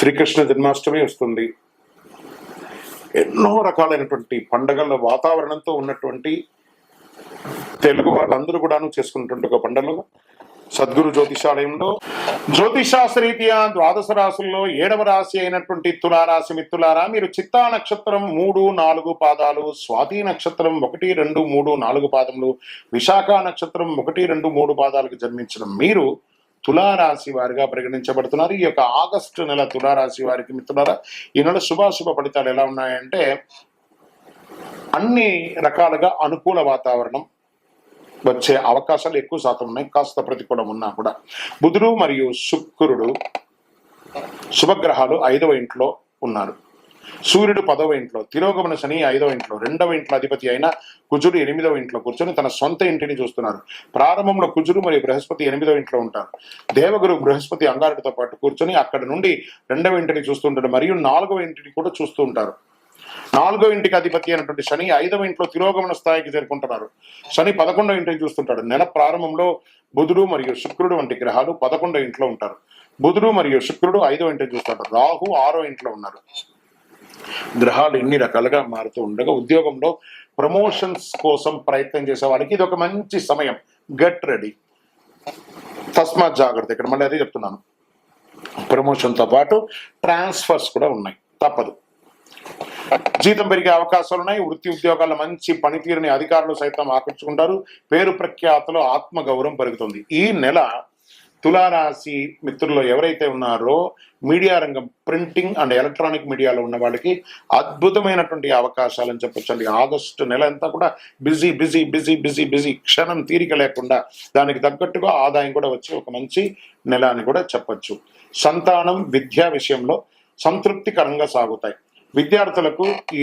శ్రీకృష్ణ జన్మాష్టమి వస్తుంది. ఎన్నో రకాలైనటువంటి పండగల వాతావరణంతో ఉన్నటువంటి తెలుగు వాళ్ళందరూ కూడాను చేసుకున్నటువంటి ఒక పండుగ సద్గురు జ్యోతిషాలయంలో జ్యోతిషాస్త్రీత్యా ద్వాదశ రాశుల్లో ఏడవ రాశి అయినటువంటి తులారాశి మిత్రులారా మీరు చిత్తా నక్షత్రం మూడు నాలుగు పాదాలు స్వాతి నక్షత్రం ఒకటి రెండు మూడు నాలుగు పాదములు విశాఖ నక్షత్రం ఒకటి రెండు మూడు పాదాలకు జన్మించిన మీరు తులారాశి వారిగా పరిగణించబడుతున్నారు. ఈ యొక్క ఆగస్టు నెల తులారాశి వారికి మిత్రులారా ఈ నెల శుభాశుభ ఫలితాలు ఎలా ఉన్నాయంటే అన్ని రకాలుగా అనుకూల వాతావరణం వచ్చే అవకాశాలు ఎక్కువ శాతం ఉన్నాయి. కాస్త ప్రతికూలం ఉన్నా కూడా. బుధుడు మరియు శుక్రుడు శుభగ్రహాలు ఐదవ ఇంట్లో ఉన్నారు. సూర్యుడు పదవ ఇంట్లో తిరోగమన శని ఐదవ ఇంట్లో రెండవ ఇంట్లో అధిపతి అయిన కుజుడు ఎనిమిదవ ఇంట్లో కూర్చొని తన సొంత ఇంటిని చూస్తున్నారు. ప్రారంభంలో కుజుడు మరియు బృహస్పతి ఎనిమిదవ ఇంట్లో ఉంటారు. దేవగురు బృహస్పతి అంగారుడితో పాటు కూర్చొని అక్కడ నుండి రెండవ ఇంటిని చూస్తుంటారు మరియు నాలుగవ ఇంటిని కూడా చూస్తూ ఉంటారు. నాలుగో ఇంటికి అధిపతి అయినటువంటి శని ఐదవ ఇంట్లో తిరోగమన స్థాయికి చేరుకుంటున్నారు. శని పదకొండవ ఇంటిని చూస్తుంటాడు. నెల ప్రారంభంలో బుధుడు మరియు శుక్రుడు వంటి గ్రహాలు పదకొండో ఇంట్లో ఉంటారు. బుధుడు మరియు శుక్రుడు ఐదవ ఇంటిని చూస్తుంటారు. రాహు ఆరో ఇంట్లో ఉన్నారు. గ్రహాలు ఎన్ని రకాలుగా మారుతూ ఉండగా ఉద్యోగంలో ప్రమోషన్స్ కోసం ప్రయత్నం చేసే వాళ్ళకి ఇది ఒక మంచి సమయం. Get ready. తస్మాత్ జాగ్రత్త. ఇక్కడ మళ్ళీ అదే చెప్తున్నాను. ప్రమోషన్తో పాటు ట్రాన్స్ఫర్స్ కూడా ఉన్నాయి. తప్పదు. జీతం పెరిగే అవకాశాలు ఉన్నాయి. వృత్తి ఉద్యోగాల మంచి పనితీరుని అధికారులు సైతం ఆకర్షుకుంటారు పేరు ప్రఖ్యాతలు ఆత్మగౌరవం పెరుగుతుంది. ఈ నెల తులారాశి మిత్రులు ఎవరైతే ఉన్నారో మీడియా రంగం ప్రింటింగ్ అండ్ ఎలక్ట్రానిక్ మీడియాలో ఉన్న వాళ్ళకి అద్భుతమైనటువంటి అవకాశాలు అని చెప్పొచ్చండి. ఆగస్టు నెల అంతా కూడా busy busy busy busy busy క్షణం తీరిక లేకుండా దానికి తగ్గట్టుగా ఆదాయం కూడా వచ్చి ఒక మంచి నెల అని కూడా చెప్పచ్చు. సంతానం విద్యా విషయంలో సంతృప్తికరంగా సాగుతాయి. విద్యార్థులకు ఈ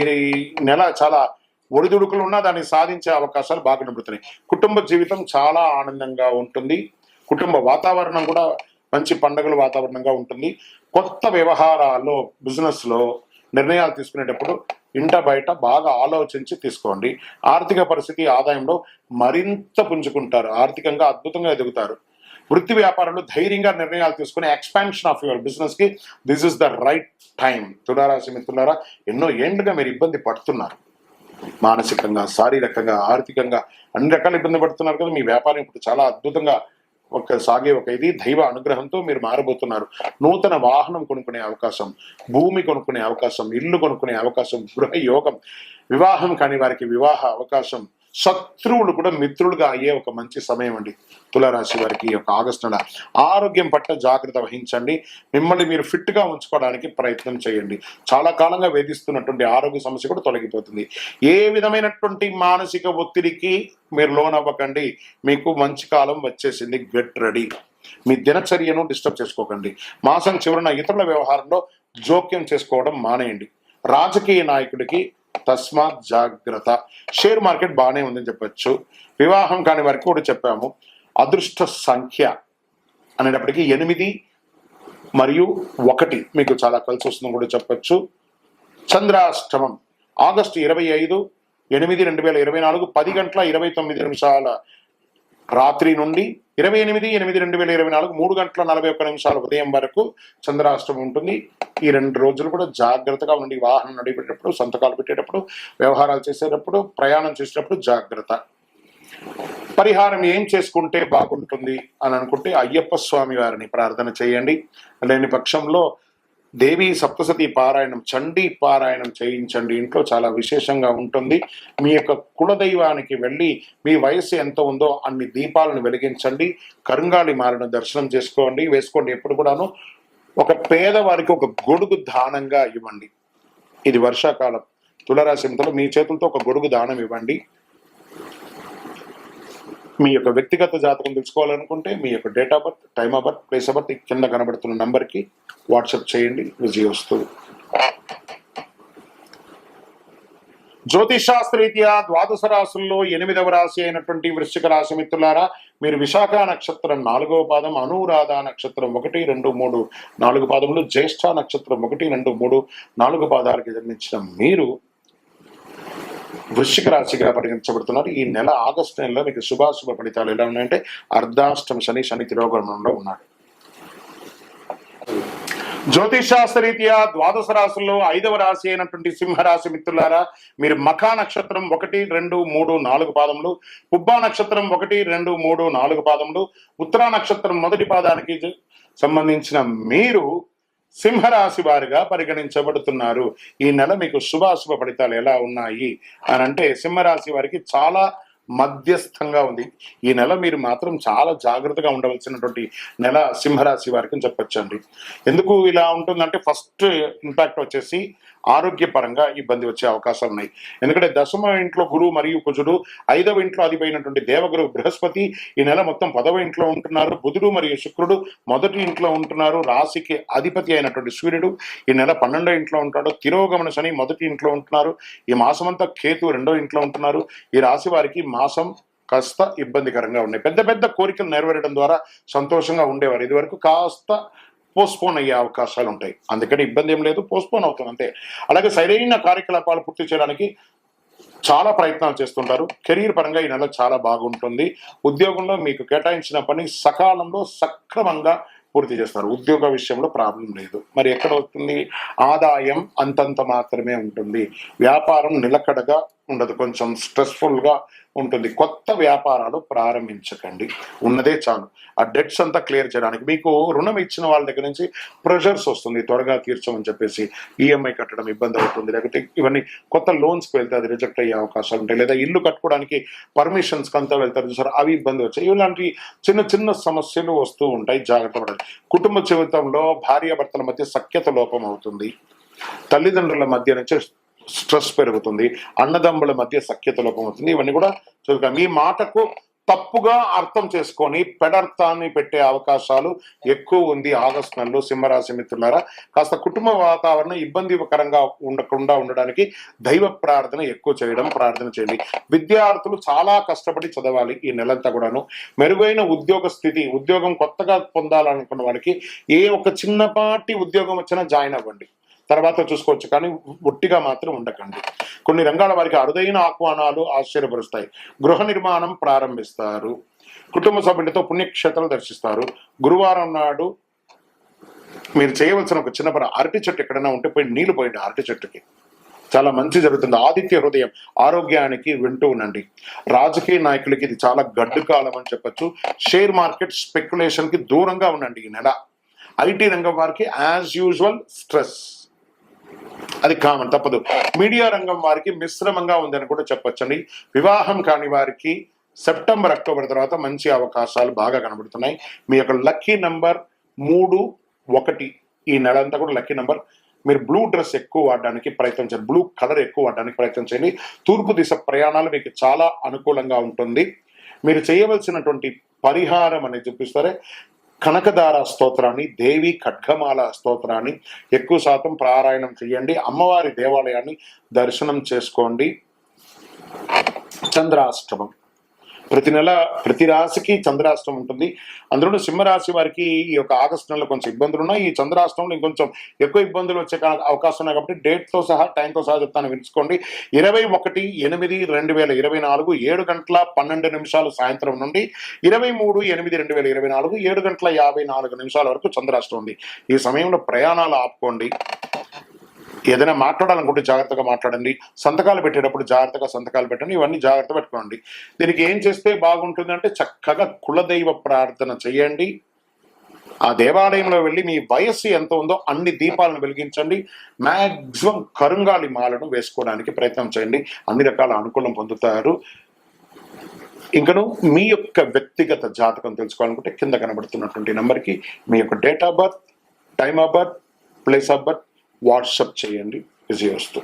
నెల చాలా ఒడిదుడుకులు ఉన్నా దాన్ని సాధించే అవకాశాలు బాగా నింపుతున్నాయి. కుటుంబ జీవితం చాలా ఆనందంగా ఉంటుంది. కుటుంబ వాతావరణం కూడా మంచి పండగల వాతావరణంగా ఉంటుంది. కొత్త వ్యవహారాల్లో బిజినెస్లో నిర్ణయాలు తీసుకునేటప్పుడు ఇంట బయట బాగా ఆలోచించి తీసుకోండి. ఆర్థిక పరిస్థితి ఆదాయంలో మరింత పుంజుకుంటారు. ఆర్థికంగా అద్భుతంగా ఎదుగుతారు. వృత్తి వ్యాపారంలో ధైర్యంగా నిర్ణయాలు తీసుకుని ఎక్స్పాన్షన్ ఆఫ్ యువర్ బిజినెస్కి this is the right time తులారాశి మిత్రులారా ఎన్నో ఏండ్లుగా మీరు ఇబ్బంది పడుతున్నారు. మానసికంగా శారీరకంగా ఆర్థికంగా అన్ని రకాల ఇబ్బంది పడుతున్నారు కదా. మీ వ్యాపారం ఇప్పుడు చాలా అద్భుతంగా ఒక సాగే ఒక ఇది దైవ అనుగ్రహంతో మీరు మారబోతున్నారు. నూతన వాహనం కొనుక్కునే అవకాశం భూమి కొనుక్కునే అవకాశం ఇల్లు కొనుక్కునే అవకాశం గృహ యోగం వివాహం కాని వారికి వివాహ అవకాశం శత్రువులు కూడా మిత్రులుగా అయ్యే ఒక మంచి సమయం అండి. తులారాశి వారికి ఒక ఆగస్టు నెల. ఆరోగ్యం పట్ల జాగ్రత్త వహించండి. మిమ్మల్ని మీరు ఫిట్గా ఉంచుకోవడానికి ప్రయత్నం చేయండి. చాలా కాలంగా వేధిస్తున్నటువంటి ఆరోగ్య సమస్య కూడా తొలగిపోతుంది. ఏ విధమైనటువంటి మానసిక ఒత్తిడికి మీరు లోన్ అవ్వకండి మీకు మంచి కాలం వచ్చేసింది. Get ready. మీ దినచర్యను డిస్టర్బ్ చేసుకోకండి. మాసం చివరన ఇతరుల వ్యవహారంలో జోక్యం చేసుకోవడం మానేయండి. రాజకీయ నాయకుడికి తస్మాత్ జాగ్రత్త. షేర్ మార్కెట్ బాగానే ఉందని చెప్పొచ్చు. వివాహం కాని వారికి కూడా చెప్పాము. అదృష్ట సంఖ్య అనేటప్పటికీ ఎనిమిది మరియు ఒకటి మీకు చాలా కలిసి వస్తుందని కూడా చెప్పొచ్చు. చంద్రాష్టమం. ఆగస్టు ఇరవై ఐదు ఎనిమిది రెండు వేల ఇరవై నాలుగు పది గంటల ఇరవై తొమ్మిది నిమిషాల రాత్రి నుండి ఇరవై ఎనిమిది ఎనిమిది రెండు వేల ఇరవై నాలుగు మూడు గంటల నలభై ఒక్క నిమిషాల ఉదయం వరకు చంద్రాష్టమం ఉంటుంది. ఈ రెండు రోజులు కూడా జాగ్రత్తగా ఉండి వాహనం నడిపేటప్పుడు సంతకాలు పెట్టేటప్పుడు వ్యవహారాలు చేసేటప్పుడు ప్రయాణం చేసేటప్పుడు జాగ్రత్త. పరిహారం ఏం చేసుకుంటే బాగుంటుంది అని అనుకుంటే అయ్యప్ప స్వామి వారిని ప్రార్థన చేయండి. లేని పక్షంలో దేవి సప్తసతి పారాయణం చండీ పారాయణం చేయించండి. ఇంట్లో చాలా విశేషంగా ఉంటుంది. మీ యొక్క కులదైవానికి వెళ్ళి మీ వయస్సు ఎంత ఉందో అన్ని దీపాలను వెలిగించండి. కరుంగాళి మారిన దర్శనం చేసుకోండి. వేసుకోండి ఎప్పుడు కూడాను. ఒక పేదవారికి ఒక గొడుగు దానంగా ఇవ్వండి. ఇది వర్షాకాలం. తులరాశి మీ చేతులతో ఒక గొడుగు దానం ఇవ్వండి. మీ యొక్క వ్యక్తిగత జాతకం తెలుసుకోవాలనుకుంటే మీ యొక్క date of birth time of birth place of birth కింద కనబడుతున్న నంబర్కి వాట్సాప్ చేయండి విజయ వస్తువు జ్యోతిషాస్త్రీత్యా ద్వాదశ రాశుల్లో ఎనిమిదవ రాశి అయినటువంటి వృశ్చిక రాశి మిత్రులారా మీరు విశాఖ నక్షత్రం నాలుగవ పాదం అనురాధ నక్షత్రం ఒకటి రెండు మూడు నాలుగు పాదములు జ్యేష్ఠ నక్షత్రం ఒకటి రెండు మూడు నాలుగు పాదాలకి జన్మించిన మీరు వృశ్చిక రాశిగా పరిగణించబడుతున్నారు. ఈ నెల ఆగస్టు నెలలో మీకు శుభాశుభ ఫలితాలు ఎలా ఉన్నాయంటే అర్ధాష్టమ శని శని తిరోగమనంలో ఉన్నాడు. జ్యోతిషాస్త్రరీత్యా ద్వాదశ రాశుల్లో ఐదవ రాశి అయినటువంటి సింహరాశి మిత్రులారా మీరు మఖా నక్షత్రం ఒకటి రెండు మూడు నాలుగు పాదములు పుబ్బా నక్షత్రం ఒకటి రెండు మూడు నాలుగు పాదములు ఉత్తరా నక్షత్రం మొదటి పాదానికి సంబంధించిన మీరు సింహరాశి వారిగా పరిగణించబడుతున్నారు. ఈ నెల మీకు శుభాశుభ ఫలితాలు ఎలా ఉన్నాయి? అని అంటే సింహరాశి వారికి చాలా మధ్యస్థంగా ఉంది. ఈ నెల మీరు మాత్రం చాలా జాగ్రత్తగా ఉండవలసినటువంటి నెల సింహరాశి వారికి చెప్పొచ్చండి. ఎందుకు ఇలా ఉంటుందంటే ఫస్ట్ ఇంపాక్ట్ వచ్చేసి ఆరోగ్యపరంగా ఇబ్బంది వచ్చే అవకాశాలు ఉన్నాయి. ఎందుకంటే దశమ ఇంట్లో గురువు మరియు కుజుడు ఐదవ ఇంట్లో అధిపోయినటువంటి దేవగురు బృహస్పతి ఈ నెల మొత్తం పదవ ఇంట్లో ఉంటున్నారు. బుధుడు మరియు శుక్రుడు మొదటి ఇంట్లో ఉంటున్నారు. రాశికి అధిపతి అయినటువంటి సూర్యుడు ఈ నెల పన్నెండో ఇంట్లో ఉంటాడు. తిరోగమన శని మొదటి ఇంట్లో ఉంటున్నారు. ఈ మాసమంతా కేతు రెండో ఇంట్లో ఉంటున్నారు. ఈ రాశి వారికి మాసం కాస్త ఇబ్బందికరంగా ఉన్నాయి. పెద్ద పెద్ద కోరికలు నెరవేరడం ద్వారా సంతోషంగా ఉండేవారు. ఇది వరకు కాస్త పోస్ట్పోన్ అయ్యే అవకాశాలు ఉంటాయి అందుకని ఇబ్బంది ఏం లేదు పోస్ట్పోన్ అవుతుంది అంతే. అలాగే సరైన కార్యకలాపాలు పూర్తి చేయడానికి చాలా ప్రయత్నాలు చేస్తుంటారు. కెరీర్ పరంగా ఈ నెల చాలా బాగుంటుంది. ఉద్యోగంలో మీకు కేటాయించిన పని సకాలంలో సక్రమంగా పూర్తి చేస్తారు. ఉద్యోగ విషయంలో ప్రాబ్లం లేదు. మరి ఎక్కడ వస్తుంది? ఆదాయం అంతంత మాత్రమే ఉంటుంది. వ్యాపారం నిలకడగా ఉండదు. కొంచెం స్ట్రెస్ఫుల్గా ఉంటుంది. కొత్త వ్యాపారాలు ప్రారంభించకండి. ఉన్నదే చాలు. ఆ డెట్స్ అంతా క్లియర్ చేయడానికి మీకు రుణం ఇచ్చిన వాళ్ళ దగ్గర నుంచి ప్రెషర్స్ వస్తుంది. త్వరగా తీర్చమని చెప్పేసి ఈఎంఐ కట్టడం ఇబ్బంది అవుతుంది. లేకపోతే ఇవన్నీ కొత్త లోన్స్కి వెళ్తే అది రిజెక్ట్ అయ్యే అవకాశాలు ఉంటాయి. లేదా ఇల్లు కట్టుకోవడానికి పర్మిషన్స్ అంతా వెళ్తారు చూసారు? అవి ఇబ్బంది వచ్చాయి. ఇలాంటి చిన్న చిన్న సమస్యలు వస్తూ ఉంటాయి. జాగ్రత్త పడాలి. కుటుంబ జీవితంలో భార్యాభర్తల మధ్య సఖ్యత లోపం అవుతుంది. తల్లిదండ్రుల మధ్య నుంచి స్ట్రెస్ పెరుగుతుంది అన్నదమ్ముల మధ్య సఖ్యత లోపం అవుతుంది ఇవన్నీ కూడా చూద్దాం మీ మాటకు తప్పుగా అర్థం చేసుకొని పెడర్థాన్ని పెట్టే అవకాశాలు ఎక్కువ ఉంది ఆగస్టు నెలలో సింహరాశి మిత్రులారా. కాస్త కుటుంబ వాతావరణం ఇబ్బందికరంగా ఉండకుండా ఉండడానికి దైవ ప్రార్థన ఎక్కువ చేయడం ప్రార్థన చేయండి. విద్యార్థులు చాలా కష్టపడి చదవాలి ఈ నెలంతా కూడాను. మెరుగైన ఉద్యోగ స్థితి ఉద్యోగం కొత్తగా పొందాలనుకున్న వాళ్ళకి ఏ ఒక చిన్నపాటి ఉద్యోగం వచ్చినా జాయిన్ అవ్వండి. తర్వాత చూసుకోవచ్చు కానీ ఒట్టిగా మాత్రం ఉండకండి. కొన్ని రంగాల వారికి అరుదైన ఆహ్వానాలు ఆశ్చర్యపరుస్తాయి. గృహ నిర్మాణం ప్రారంభిస్తారు. కుటుంబ సభ్యులతో పుణ్యక్షేత్రాలు దర్శిస్తారు. గురువారం నాడు మీరు చేయవలసిన ఒక చిన్న పని అరటి చెట్టు ఎక్కడైనా ఉంటే పోయి నీళ్ళు పోయండి అరటి చెట్టుకి. చాలా మంచి జరుగుతుంది. ఆదిత్య హృదయం ఆరోగ్యానికి వింటూ ఉండండి. రాజకీయ నాయకులకి ఇది చాలా గడ్డు కాలం అని చెప్పొచ్చు. షేర్ మార్కెట్ స్పెక్యులేషన్కి దూరంగా ఉండండి ఈ నెల. ఐటీ రంగం వారికి యాజ్ యూజువల్ స్ట్రెస్. అది కామన్ తప్పదు. మీడియా రంగం వారికి మిశ్రమంగా ఉందని కూడా చెప్పొచ్చండి. వివాహం కాని వారికి సెప్టెంబర్ అక్టోబర్ తర్వాత మంచి అవకాశాలు బాగా కనబడుతున్నాయి. మీ యొక్క లక్కీ నంబర్ మూడు ఒకటి ఈ నెల అంతా కూడా లక్కీ నంబర్. మీరు బ్లూ డ్రెస్ ఎక్కువ వాడడానికి ప్రయత్నం చేయండి. బ్లూ కలర్ ఎక్కువ వాడడానికి ప్రయత్నం చేయండి. తూర్పు దిశ ప్రయాణాలు మీకు చాలా అనుకూలంగా ఉంటుంది. మీరు చేయవలసినటువంటి పరిహారం అనేది చూపిస్తారే. కనకదార స్తోత్రాన్ని దేవి ఖడ్గమాల స్తోత్రాన్ని ఎక్కువ శాతం పారాయణం చేయండి. అమ్మవారి దేవాలయాన్ని దర్శనం చేసుకోండి. చంద్రాష్టమం. ప్రతి నెల ప్రతి రాశికి చంద్రాష్టం ఉంటుంది. అందులో సింహరాశి వారికి ఈ యొక్క ఆగస్టు నెలలో కొంచెం ఇబ్బందులు ఉన్నాయి. ఈ చంద్రాష్టంలో ఇంకొంచెం ఎక్కువ ఇబ్బందులు వచ్చే అవకాశం ఉన్నాయి కాబట్టి డేట్తో సహా టైంతో సహా చెప్తాను వినుకోండి ఇరవై ఒకటి ఎనిమిది రెండు వేల ఇరవై నాలుగు ఏడు గంటల పన్నెండు నిమిషాలు సాయంత్రం నుండి ఇరవై మూడు ఎనిమిది రెండు వేల ఇరవై నాలుగు ఏడు గంటల యాభై నాలుగు నిమిషాల వరకు చంద్రాష్టం ఉంది. ఈ సమయంలో ప్రయాణాలు ఆపుకోండి. ఏదైనా మాట్లాడాలనుకుంటే జాగ్రత్తగా మాట్లాడండి. సంతకాలు పెట్టేటప్పుడు జాగ్రత్తగా సంతకాలు పెట్టండి. ఇవన్నీ జాగ్రత్త పెట్టుకోండి. దీనికి ఏం చేస్తే బాగుంటుందంటే చక్కగా కులదైవ ప్రార్థన చేయండి. ఆ దేవాలయంలో వెళ్ళి మీ వయస్సు ఎంత ఉందో అన్ని దీపాలను వెలిగించండి. మ్యాక్సిమం కరుంగాలి మాలను వేసుకోవడానికి ప్రయత్నం చేయండి. అన్ని రకాల అనుకూలం పొందుతారు. ఇంకను మీ యొక్క వ్యక్తిగత జాతకం తెలుసుకోవాలనుకుంటే కింద కనబడుతున్నటువంటి నెంబర్కి మీ యొక్క date of birth time of birth place of birth WhatsApp చేయండి. విజయవస్తు